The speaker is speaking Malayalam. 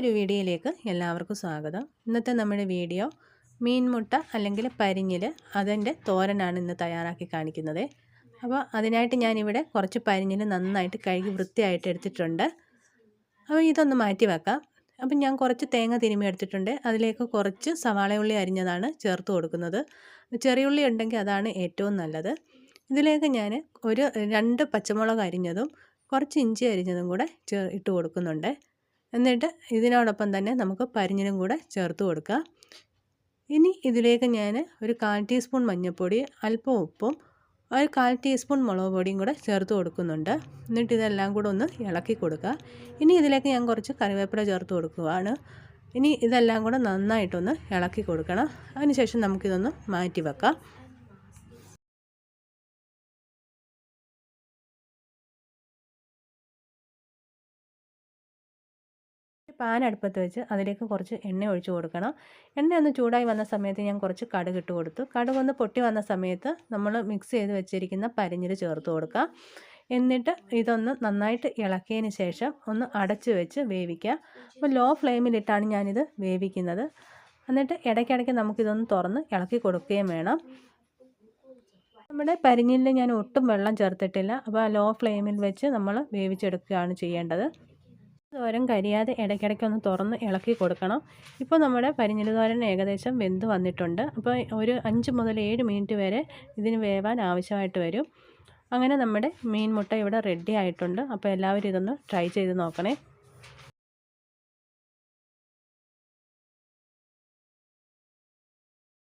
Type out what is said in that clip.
പുതിയൊരു വീഡിയോയിലേക്ക് എല്ലാവർക്കും സ്വാഗതം. ഇന്നത്തെ നമ്മുടെ വീഡിയോ മീൻമുട്ട അല്ലെങ്കിൽ പരിഞ്ഞിൽ അതിന്റെ തോരനാണ് ഇന്ന് തയ്യാറാക്കി കാണിക്കുന്നത്. അപ്പോൾ അതിനായിട്ട് ഞാനിവിടെ കുറച്ച് പരിഞ്ഞിൽ നന്നായിട്ട് കഴുകി വൃത്തിയായിട്ട് എടുത്തിട്ടുണ്ട്. അപ്പോൾ ഇതൊന്ന് മാറ്റി വെക്കാം. അപ്പം ഞാൻ കുറച്ച് തേങ്ങ തിരുമ്മി എടുത്തിട്ടുണ്ട്. അതിലേക്ക് കുറച്ച് സവാള ഉള്ളി അരിഞ്ഞതാണ് ചേർത്ത് കൊടുക്കുന്നത്. ചെറിയ ഉള്ളി ഉണ്ടെങ്കിൽ അതാണ് ഏറ്റവും നല്ലത്. ഇതിലേക്ക് ഞാൻ ഒരു രണ്ട് പച്ചമുളക് അരിഞ്ഞതും കുറച്ച് ഇഞ്ചി അരിഞ്ഞതും കൂടെ ചേ ഇട്ട് കൊടുക്കുന്നുണ്ട്. എന്നിട്ട് ഇതിനോടൊപ്പം തന്നെ നമുക്ക് പരിഞ്ഞിനും കൂടെ ചേർത്ത് കൊടുക്കാം ഇനി ഇതിലേക്ക് ഞാൻ ഒരു കാൽ ടീസ്പൂൺ മഞ്ഞൾപ്പൊടി അല്പം ഉപ്പും ഒരു കാൽ ടീസ്പൂൺ മുളക് പൊടിയും കൂടെ ചേർത്ത് കൊടുക്കുന്നുണ്ട്. എന്നിട്ട് ഇതെല്ലാം കൂടെ ഒന്ന് ഇളക്കി കൊടുക്കുക. ഇനി ഇതിലേക്ക് ഞാൻ കുറച്ച് കറിവേപ്പില ചേർത്ത് കൊടുക്കുകയാണ് ഇനി ഇതെല്ലാം കൂടെ നന്നായിട്ടൊന്ന് ഇളക്കി കൊടുക്കണം. അതിനുശേഷം നമുക്കിതൊന്ന് മാറ്റി വെക്കാം. പാൻ അടുപ്പത്ത് വെച്ച് അതിലേക്ക് കുറച്ച് എണ്ണ ഒഴിച്ച് കൊടുക്കണം. എണ്ണ ഒന്ന് ചൂടായി വന്ന സമയത്ത് ഞാൻ കുറച്ച് കടുക് ഇട്ട് കൊടുത്തു. കടുക് ഒന്ന് പൊട്ടി വന്ന സമയത്ത് നമ്മൾ മിക്സ് ചെയ്ത് വെച്ചിരിക്കുന്ന പരിഞ്ഞിൽ ചേർത്ത് കൊടുക്കുക എന്നിട്ട് ഇതൊന്ന് നന്നായിട്ട് ഇളക്കിയതിന് ശേഷം ഒന്ന് അടച്ച് വെച്ച് വേവിക്കുക അപ്പോൾ ലോ ഫ്ലെയിമിലിട്ടാണ് ഞാനിത് വേവിക്കുന്നത്. എന്നിട്ട് ഇടയ്ക്കിടയ്ക്ക് നമുക്കിതൊന്ന് തുറന്ന് ഇളക്കി കൊടുക്കുകയും വേണം. നമ്മുടെ പരിഞ്ഞിലിൽ ഞാൻ ഒട്ടും വെള്ളം ചേർത്തിട്ടില്ല. അപ്പോൾ ലോ ഫ്ലെയിമിൽ വെച്ച് നമ്മൾ വേവിച്ചെടുക്കുകയാണ് ചെയ്യേണ്ടത്. തോരൻ കരിയാതെ ഇടയ്ക്കിടയ്ക്ക് ഒന്ന് തുറന്ന് ഇളക്കി കൊടുക്കണം. ഇപ്പോൾ നമ്മുടെ പരിഞ്ഞിൽ തോരൻ ഏകദേശം വെന്ത് വന്നിട്ടുണ്ട്. അപ്പോൾ ഒരു അഞ്ച് മുതൽ ഏഴ് മിനിറ്റ് വരെ ഇതിന് വേവാൻ ആവശ്യമായിട്ട് വരും. അങ്ങനെ നമ്മുടെ മീൻ മുട്ട ഇവിടെ റെഡി ആയിട്ടുണ്ട്. അപ്പോൾ എല്ലാവരും ഇതൊന്ന് ട്രൈ ചെയ്ത് നോക്കണേ.